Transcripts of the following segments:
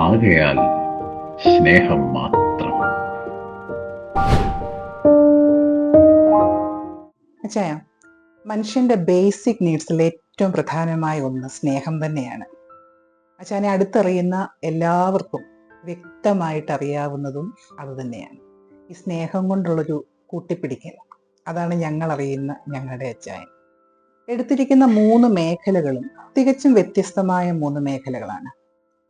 ആകയാൽ സ്നേഹം മാത്രം. അച്ഛായ മനുഷ്യന്റെ ബേസിക് നീഡ്സിൽ ഏറ്റവും പ്രധാനമായ ഒന്ന് സ്നേഹം തന്നെയാണ്. അച്ഛനെ അടുത്തറിയുന്ന എല്ലാവർക്കും വ്യക്തമായിട്ട് അറിയാവുന്നതും അത് തന്നെയാണ്. ഈ സ്നേഹം കൊണ്ടുള്ളൊരു കൂട്ടിപ്പിടിക്കൽ അതാണ് ഞങ്ങൾ അറിയുന്ന ഞങ്ങളുടെ അച്ചായൻ എടുത്തിരിക്കുന്ന മൂന്ന് മേഖലകളും തികച്ചും വ്യത്യസ്തമായ മൂന്ന് മേഖലകളാണ്.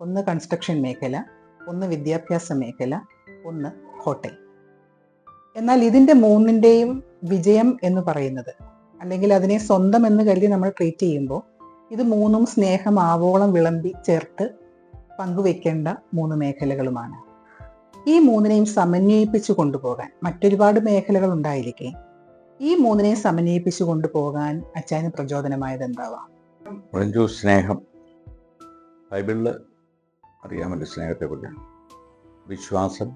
ഒന്ന് കൺസ്ട്രക്ഷൻ മേഖല ഒന്ന് വിദ്യാഭ്യാസ മേഖല ഒന്ന് ഹോട്ടൽ എന്നാൽ ഇതിന്റെ മൂന്നിന്റെയും വിജയം എന്ന് പറയുന്നത് അല്ലെങ്കിൽ അതിനെ സ്വന്തം എന്ന് കരുതി നമ്മൾ ട്രീറ്റ് ചെയ്യുമ്പോൾ ഇത് മൂന്നും സ്നേഹം ആവോളം വിളമ്പി ചേർത്ത് പങ്കുവെക്കേണ്ട മൂന്ന് മേഖലകളുമാണ്. ഈ മൂന്നിനെയും സമന്വയിപ്പിച്ചു കൊണ്ടുപോകാൻ മറ്റൊരുപാട് മേഖലകൾ ഉണ്ടായിരിക്കെ. ഈ മൂന്നിനെയും സമന്വയിപ്പിച്ചു കൊണ്ടുപോകാൻ അച്ചായന് പ്രചോദനമായത് എന്താവാം? സ്നേഹം. ബൈബിളിൽ അറിയാമല്ലോ സ്നേഹത്തെക്കുറിച്ച്. വിശ്വാസം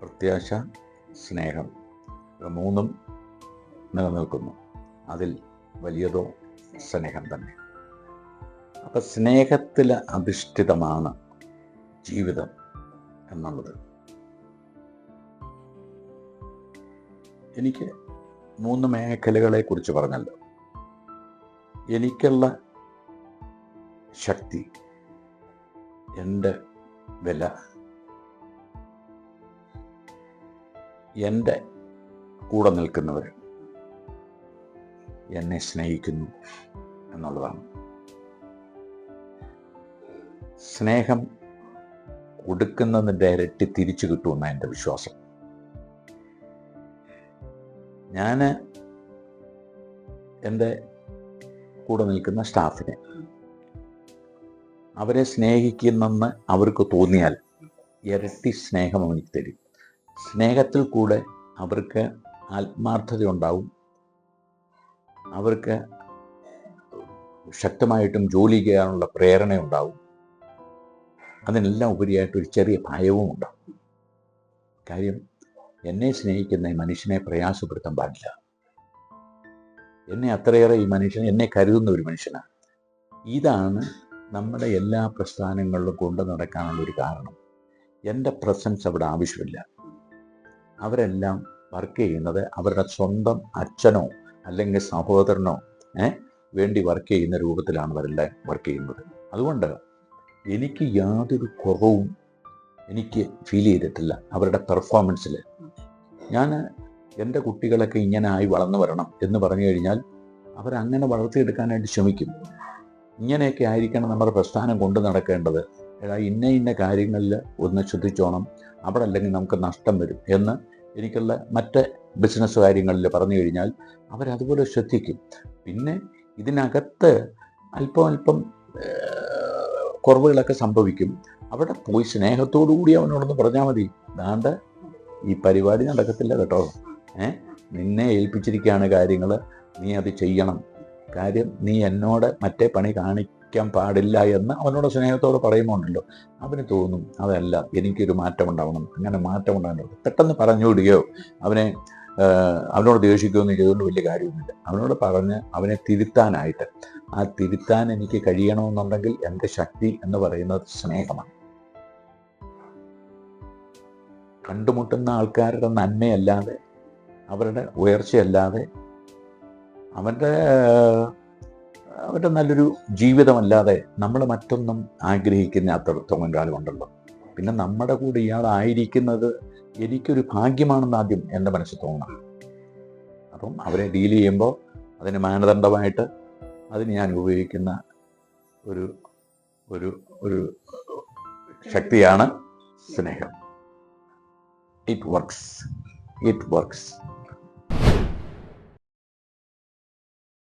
പ്രത്യാശ സ്നേഹം. ഇവ മൂന്നും നിലനിൽക്കുന്നു. അതിൽ വലിയതോ സ്നേഹം തന്നെ. അപ്പം സ്നേഹത്തിൽ അധിഷ്ഠിതമാണ് ജീവിതം എന്നുള്ളത്. എനിക്ക് മൂന്ന് മേഖലകളെ കുറിച്ച് പറഞ്ഞല്ലോ. എനിക്കുള്ള ശക്തി എന്റെ വില. എന്റെ കൂടെ നിൽക്കുന്നവർ എന്നെ സ്നേഹിക്കുന്നു എന്നുള്ളതാണ്. സ്നേഹം കൊടുക്കുന്നതിന്റെ ഇരട്ടി തിരിച്ചു കിട്ടുമെന്ന എന്റെ വിശ്വാസം. ഞാൻ എന്റെ കൂടെ നിൽക്കുന്ന സ്റ്റാഫിനെ അവരെ സ്നേഹിക്കുന്നെന്ന് അവർക്ക് തോന്നിയാൽ ഇരട്ടി സ്നേഹം അവനിക്ക് തരും. സ്നേഹത്തിൽ കൂടെ അവർക്ക് ആത്മാർത്ഥത ഉണ്ടാവും. അവർക്ക് ശക്തമായിട്ടും ജോലി ചെയ്യാനുള്ള പ്രേരണ ഉണ്ടാവും. അതിനെല്ലാം ഉപരിയായിട്ട് ഒരു ചെറിയ ഭയവും ഉണ്ടാവും. കാര്യം എന്നെ സ്നേഹിക്കുന്ന ഈ മനുഷ്യനെ പ്രയാസപ്പെടുത്താൻ പാടില്ല. എന്നെ അത്രയേറെ ഈ മനുഷ്യൻ എന്നെ കരുതുന്ന ഒരു മനുഷ്യനാണ്. ഇതാണ് നമ്മുടെ എല്ലാ പ്രസ്ഥാനങ്ങളിലും കൊണ്ടു നടക്കാനുള്ള ഒരു കാരണം. എന്റെ പ്രസൻസ് അവിടെ ആവശ്യമില്ല. അവരെല്ലാം വർക്ക് ചെയ്യുന്നത് അവരുടെ സ്വന്തം അച്ഛനോ അല്ലെങ്കിൽ സഹോദരനോ വേണ്ടി വർക്ക് ചെയ്യുന്ന രൂപത്തിലാണ് അവരെല്ലാം വർക്ക് ചെയ്യുന്നത്. അതുകൊണ്ട് എനിക്ക് യാതൊരു കുറവും എനിക്ക് ഫീൽ ചെയ്തിട്ടില്ല അവരുടെ പെർഫോമൻസിൽ ഞാൻ എന്റെ കുട്ടികളൊക്കെ ഇങ്ങനെ ആയി വളർന്നു വരണം എന്ന് പറഞ്ഞു കഴിഞ്ഞാൽ അവരങ്ങനെ വളർത്തിയെടുക്കാനായിട്ട് ശ്രമിക്കും. ഇങ്ങനെയൊക്കെ ആയിരിക്കണം നമ്മുടെ പ്രസ്ഥാനം കൊണ്ടു നടക്കേണ്ടത്. എടാ ഇന്ന ഇന്ന കാര്യങ്ങളിൽ ഒന്ന് ശ്രദ്ധിച്ചോണം. അവിടെ അല്ലെങ്കിൽ നമുക്ക് നഷ്ടം വരും എന്ന് എനിക്കുള്ള മറ്റ് ബിസിനസ് കാര്യങ്ങളിൽ പറഞ്ഞു കഴിഞ്ഞാൽ അവരതുപോലെ ശ്രദ്ധിക്കും. പിന്നെ ഇതിനകത്ത് അല്പം അല്പം കുറവുകളൊക്കെ സംഭവിക്കും. അവിടെ പോയി സ്നേഹത്തോടു കൂടി അവനോടൊന്ന് പറഞ്ഞാൽ മതി. ദാണ്ട് ഈ പരിപാടി നടക്കത്തില്ല കേട്ടോ. ഏ നിന്നെ ഏൽപ്പിച്ചിരിക്കുകയാണ് കാര്യങ്ങൾ നീ അത് ചെയ്യണം. കാര്യം നീ എന്നോട് മറ്റേ പണി കാണിക്കാൻ പാടില്ല എന്ന് അവനോട് സ്നേഹത്തോട് പറയുമ്പോണ്ടല്ലോ അവന് തോന്നും അതല്ല എനിക്കൊരു മാറ്റം ഉണ്ടാവണം അങ്ങനെ മാറ്റം ഉണ്ടാകണം പെട്ടെന്ന് പറഞ്ഞു വിടുകയോ അവനെ അവനോട് ദേഷിക്കുമെന്ന് ചെയ്തുകൊണ്ട് വലിയ കാര്യമൊന്നുമില്ല. അവനോട് പറഞ്ഞ് അവനെ തിരുത്താനായിട്ട്. ആ തിരുത്താൻ എനിക്ക് കഴിയണമെന്നുണ്ടെങ്കിൽ എന്റെ ശക്തി എന്ന് പറയുന്നത് സ്നേഹമാണ്. കണ്ടുമുട്ടുന്ന ആൾക്കാരുടെ നന്മയല്ലാതെ അവരുടെ ഉയർച്ചയല്ലാതെ അവന്റെ അവരുടെ നല്ലൊരു ജീവിതമല്ലാതെ നമ്മൾ മറ്റൊന്നും ആഗ്രഹിക്കുന്ന അത്രത്തോളം കാലമുണ്ടല്ലോ. പിന്നെ നമ്മുടെ കൂടെ ഇയാളായിരിക്കുന്നത് എനിക്കൊരു ഭാഗ്യമാണെന്ന് ആദ്യം എന്റെ മനസ്സിൽ തോന്നണം. അപ്പം അവരെ ഡീൽ ചെയ്യുമ്പോൾ അതിന് മാനദണ്ഡമായിട്ട് അതിന് ഞാൻ ഉപയോഗിക്കുന്ന ഒരു ഒരു ഒരു ശക്തിയാണ് സ്നേഹം. It works it works